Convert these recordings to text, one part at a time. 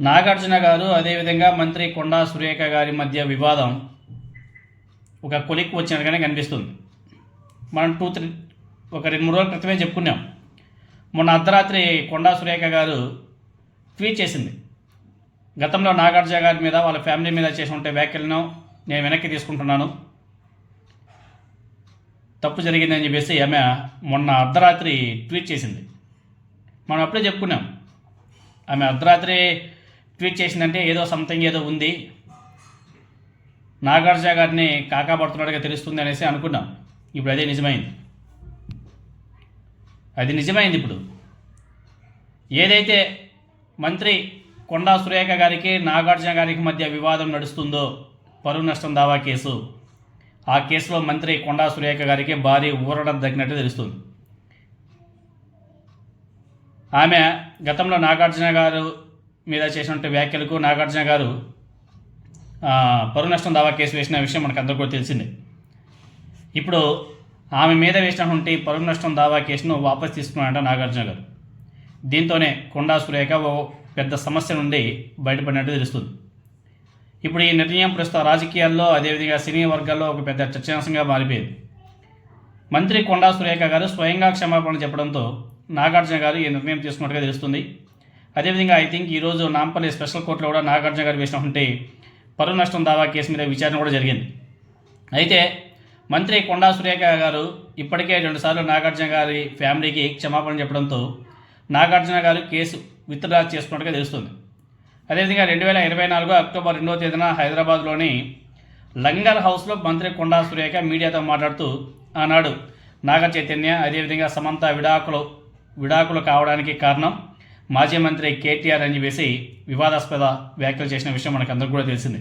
నాగార్జున గారు అదేవిధంగా మంత్రి కొండా సురేఖ గారి మధ్య వివాదం ఒక కొలిక్ వచ్చినట్టుగానే కనిపిస్తుంది. మనం టూ త్రీ ఒక రెండు మూడు రోజుల క్రితమే చెప్పుకున్నాం. మొన్న అర్ధరాత్రి కొండా సురేఖ గారు ట్వీట్ చేసింది. గతంలో నాగార్జున గారి మీద వాళ్ళ ఫ్యామిలీ మీద చేసి ఉంటే వ్యాఖ్యలను నేను వెనక్కి తీసుకుంటున్నాను. తప్పు జరిగిందని చెప్పేసి ఆమె మొన్న అర్ధరాత్రి ట్వీట్ చేసింది. మనం అప్పుడే చెప్పుకున్నాం. ఆమె అర్ధరాత్రి ట్వీట్ చేసిందంటే ఏదో సంథింగ్ ఏదో ఉంది. నాగార్జున గారిని కాకాపడుతున్నట్టుగా తెలుస్తుంది అనేసి అనుకున్నాం. ఇప్పుడు అదే నిజమైంది. అది నిజమైంది ఇప్పుడు. ఏదైతే మంత్రి కొండా సురేఖ గారికి నాగార్జున గారికి మధ్య వివాదం నడుస్తుందో పరువు నష్టం దావా కేసు ఆ కేసులో మంత్రి కొండా సురేఖ గారికి భారీ ఊరడం తగ్గినట్టు తెలుస్తుంది. ఆమె గతంలో నాగార్జున గారు మీద చేసినటువంటి వ్యాఖ్యలకు నాగార్జున గారు ఆ, పరువు నష్టం దావా కేసు వేసిన విషయం మనకు అందరికీ కూడా తెలిసిందే. ఇప్పుడు ఆమె మీద వేసినటువంటి పరువు నష్టం దావా కేసును వాపస్ తీసుకున్నాడంట నాగార్జున గారు. దీంతోనే కొండా సురేఖ ఓ పెద్ద సమస్య నుండి బయటపడినట్టు తెలుస్తుంది. ఇప్పుడు ఈ నిర్ణయం ప్రస్తుత రాజకీయాల్లో అదేవిధంగా సినీ వర్గాల్లో ఒక పెద్ద చర్చాంశంగా మారిపోయింది. మంత్రి కొండా సురేఖ గారు స్వయంగా క్షమాపణ చెప్పడంతో నాగార్జున గారు ఈ నిర్ణయం తీసుకున్నట్టుగా తెలుస్తుంది. అదేవిధంగా ఐ థింక్ ఈరోజు నాంపల్లి స్పెషల్ కోర్టులో కూడా నాగార్జున గారు వేసినటువంటి పరువు నష్టం దావా కేసు మీద విచారణ కూడా జరిగింది. అయితే మంత్రి కొండా సురేఖ గారు ఇప్పటికే రెండుసార్లు నాగార్జున గారి ఫ్యామిలీకి క్షమాపణ చెప్పడంతో నాగార్జున గారు కేసు విత్డ్రా చేసుకున్నట్టుగా తెలుస్తుంది. అదేవిధంగా రెండు వేల ఇరవై నాలుగు అక్టోబర్ రెండవ తేదీన హైదరాబాద్లోని లంగర్ హౌస్లో మంత్రి కొండా సురేఖ మీడియాతో మాట్లాడుతూ ఆనాడు నాగ చైతన్య అదేవిధంగా సమంత విడాకులు విడాకులు కావడానికి కారణం మాజీ మంత్రి కేటీఆర్ అని చెప్పేసి వివాదాస్పద వ్యాఖ్యలు చేసిన విషయం మనకు అందరికీ కూడా తెలిసింది.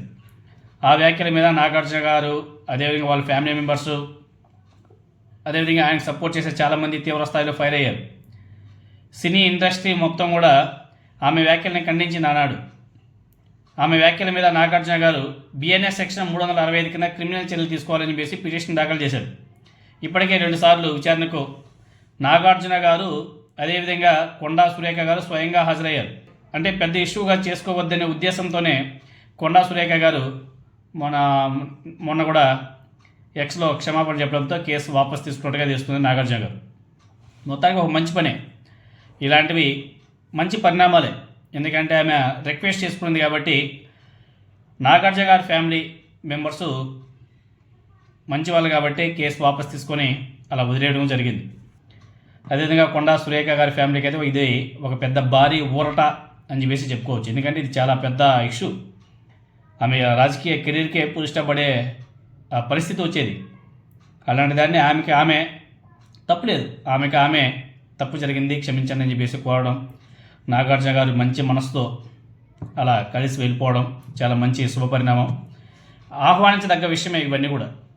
ఆ వ్యాఖ్యల మీద నాగార్జున గారు అదేవిధంగా వాళ్ళ ఫ్యామిలీ మెంబర్స్ అదేవిధంగా ఆయనకు సపోర్ట్ చేసే చాలామంది తీవ్ర స్థాయిలో ఫైర్ అయ్యారు. సినీ ఇండస్ట్రీ మొత్తం కూడా ఆమె వ్యాఖ్యల్ని ఖండించింది ఆనాడు. ఆమె వ్యాఖ్యల మీద నాగార్జున గారు బిఎన్ఎస్ సెక్షన్ మూడు వందల అరవై ఐదు కింద క్రిమినల్ చర్యలు తీసుకోవాలని చెప్పేసి పిటిషన్ దాఖలు చేశారు. ఇప్పటికే రెండుసార్లు విచారణకు నాగార్జున గారు అదేవిధంగా కొండా సురేఖ గారు స్వయంగా హాజరయ్యారు. అంటే పెద్ద ఇష్యూగా చేసుకోవద్దనే ఉద్దేశంతోనే కొండా సురేఖ గారు మన మొన్న కూడా ఎక్స్లో క్షమాపణ చెప్పడంతో కేసు వాపస్ తీసుకున్నట్టుగా తీసుకుంది నాగార్జున గారు. మొత్తానికి ఒక మంచి పనే. ఇలాంటివి మంచి పరిణామాలే. ఎందుకంటే ఆమె రిక్వెస్ట్ చేసుకున్నది కాబట్టి నాగార్జున గారి ఫ్యామిలీ మెంబర్సు మంచి వాళ్ళు కాబట్టి కేసు వాపస్ తీసుకొని అలా వదిలేయడం జరిగింది. అదేవిధంగా కొండా సురేఖ గారి ఫ్యామిలీకి అయితే ఇది ఒక పెద్ద భారీ ఊరట అని చెప్పేసి చెప్పుకోవచ్చు. ఎందుకంటే ఇది చాలా పెద్ద ఇష్యూ. ఆమె రాజకీయ కెరీర్కే పురిష్టపడే ఆ పరిస్థితి వచ్చేది. అలాంటి దాన్ని ఆమెకి ఆమె తప్పులేదు. ఆమెకి ఆమె తప్పు జరిగింది క్షమించండి అని చెప్పేసి కోరడం నాగార్జున గారు మంచి మనసుతో అలా కలిసి వెళ్ళిపోవడం చాలా మంచి శుభపరిణామం. ఆహ్వానించదగ్గ విషయమే ఇవన్నీ కూడా.